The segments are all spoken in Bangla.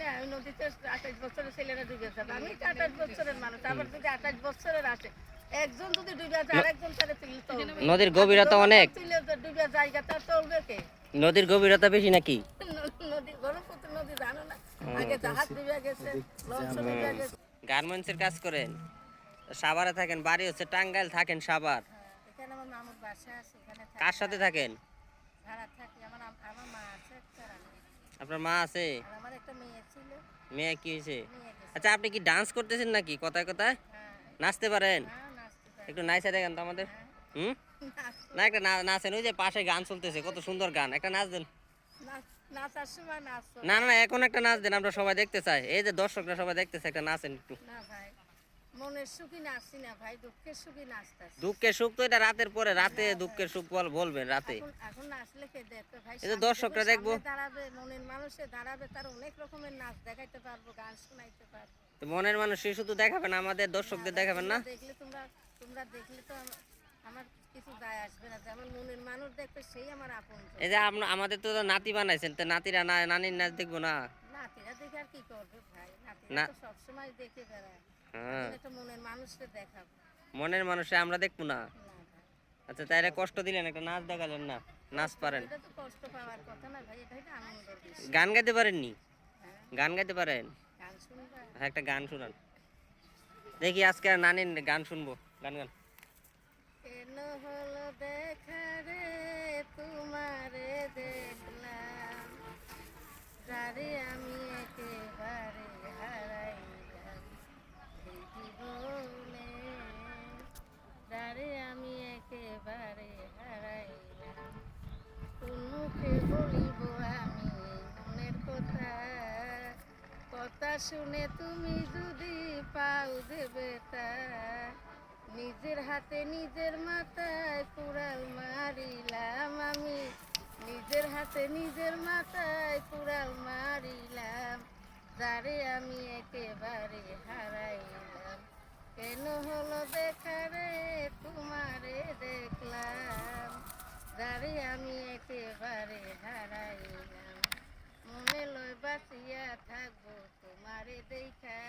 না ওই নদীতে আঠাশ বছরের ছেলেরা ডুবে যাবে। আমি তো আঠাশ বছরের মানুষ আবার যদি আঠাশ বছরের আসে একজন যদি ডুবে যায় আরেকজন তাহলে তুলে নদীর গভীরতা অনেক। ডুবে জায়গা তার তুলবে কে? নদীর গভীরতা বেশি নাকি? নদী ব্রহ্মপুত্র নদী জানো না? আগে জাহাজ ডুবে গেছে লঞ্চ ডুবে গেছে। গার্মেন্টসের কাজ করেন সাভারে থাকেন বাড়ি হচ্ছে টাঙ্গাইল থাকেন সাভার। হ্যাঁ। কার সাথে থাকেন? ভাড়া থাকি আমার আমার মা আছে। আপনার মা আছে? আমার একটা মেয়ে ছিল। মেয়ে কি হয়েছে? আচ্ছা আপনি কি ডান্স করতেছেন নাকি? কথায় কথায়? হ্যাঁ। নাচতে পারেন? হ্যাঁ একটু নাচা দেখেন তো আমাদের। হুম? না একটা না- নাচেন ওই যে পাশে গান চলতেছে কত সুন্দর গান। একটা নাচ দেন। না না না, এখন একটা নাচ দেন আমরা সবাই দেখতে চাই। এই যে দর্শকরা সবাই দেখতেছে একটা নাচেন একটু। না ভাই। মনের সুখী নাচছি না ভাই দুঃখের সুখী নাচতাছি দুঃখের সুখ তো এটা রাতের পরে রাতে দুঃখের সুখ বল বলবেন রাতে। এখন এখন নাচলে কে দেখবে ভাই এই দর্শকরা দেখব। দাঁড়াবে মনের মানুষে দাঁড়াবে তার অনেক রকমের নাচ দেখাইতে পারব গান শোনাইতে পারব। তো মনের মানুষ সে শুধু দেখাবেন আমাদের দর্শকদের দেখাবেন না? দেখলে তোমরা তোমরা দেখলে তো আমার- কিছু দায় আসবে না। মনের মানুষ দেখবে সেই আমার আপন এই যে আমাদের তো নাতি বানাইছেন তো নাতিরা না নানির নাচ দেখব না। নাতিরা দেখে আর কি করবে ভাই? নাতিরা। তো সবসময় দেখে বেড়ায়। হ্যাঁ। একটা মনের মানুষকে দেখাবো। মনের মানুষে আমরা দেখব না। আচ্ছা তাইলে কষ্ট দিলেন একটা নাচ দেখালেন না নাচ পারেন। কষ্ট পাওয়ার কথা না ভাই এটা হচ্ছে আনন্দের গান গাইতে পারেননি? হ্যাঁ। গান গাইতে পারেন? হ্যাঁ, একটা গান শুনান। দেখি আজকে আর নানির গান শুনব। গান গান। শুনে তুমি যদি পাও দেবে নিজের হাতে নিজের মাথায় কুড়াল মারিলাম আমি। নিজের হাতে নিজের মাথায় কুড়াল মারিলাম, যারে আমি একেবারে হারাইলাম। কেন হলো দেখা রে, তোমারে দেখলাম, যারে আমি একেবারে হারাইলাম। মনে লয় বাঁচিয়া থাকব তোমারে দেখা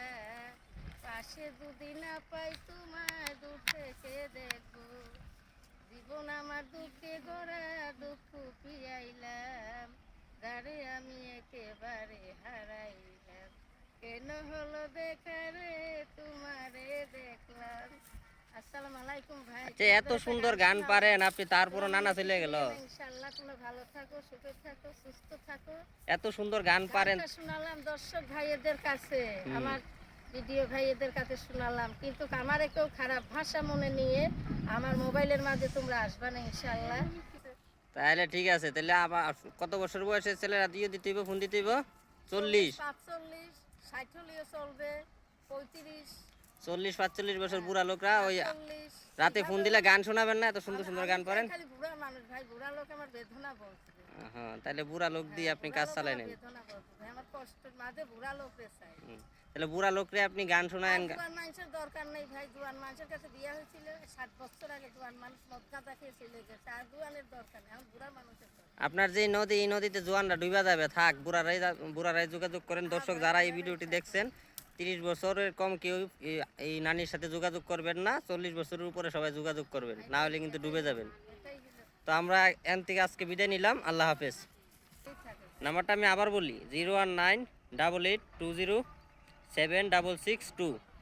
পাশে যদি না পাই তোমার দূর থেকে দেখব। জীবন আমার দুঃখে গড়া দুঃখ পিয়াইলাম যারে আমি একেবারে হারাইলাম কেন হলো দেখা রে তোমারে দেখলাম আসসালামু আচ্ছা এত সুন্দর গান পারেন আপনি তারপরও নানা চলে গেল। ইনশাআল্লাহ তোমরা ভালো থাকো সুখে থাকো সুস্থ থাকো। এত সুন্দর গান পারেন। শোনালাম দর্শক ভাইয়েদের কাছে আমার ভিডিও ভাইয়েদের কাছে শোনালাম। কিন্তু আমার কেউ খারাপ ভাষা মনে নিয়ে আমার মোবাইলের মাঝে তোমরা আসবা না ইনশাআল্লাহ। তাহলে ঠিক আছে তাহলে আবার কত বছর বয়সে ছেলেরা দিয়ে দিতে হইব ফোন দিতে হইব? চল্লিশ। সাতচল্লিশ ষাট হলেও চলবে পঁয়ত্রিশ। চল্লিশ পাঁচচল্লিশ বছর বুড়া লোকরা ওই রাতে ফোন দিলে গান শোনাবেন না? এত সুন্দর সুন্দর গান হ্যাঁ তাহলে বুড়া লোক দিয়ে আপনি কাজ চালাই নেন। তাহলে বুড়া লোকরে আপনি গান শোনায়েন জোয়ান মানুষের দরকার নেই ভাই জোয়ান মানুষের কাছে বিয়ে হয়েছিল সাত বছর আগে জোয়ান মানুষ মদ গাঁজা খেয়ে চলে গেছে আর জোয়ানের দরকার নেই এখন বুড়া মানুষের আপনার যে নদী এই নদীতে জোয়ানরা ডুবা যাবে থাক বুড়ারাই বুড়ারাই যোগাযোগ করেন। দর্শক যারা এই ভিডিওটি দেখছেন তিরিশ বছরের কম কেউ এই- নানির সাথে যোগাযোগ করবেন না, চল্লিশ বছরের উপরে সবাই যোগাযোগ করবেন, না হলে কিন্তু ডুবে যাবেন। তো আমরা এন থেকে আজকে বিদায় নিলাম, আল্লাহ হাফেজ। নাম্বারটা আমি আবার বলি, zero one nine double eight two zero seven double six two.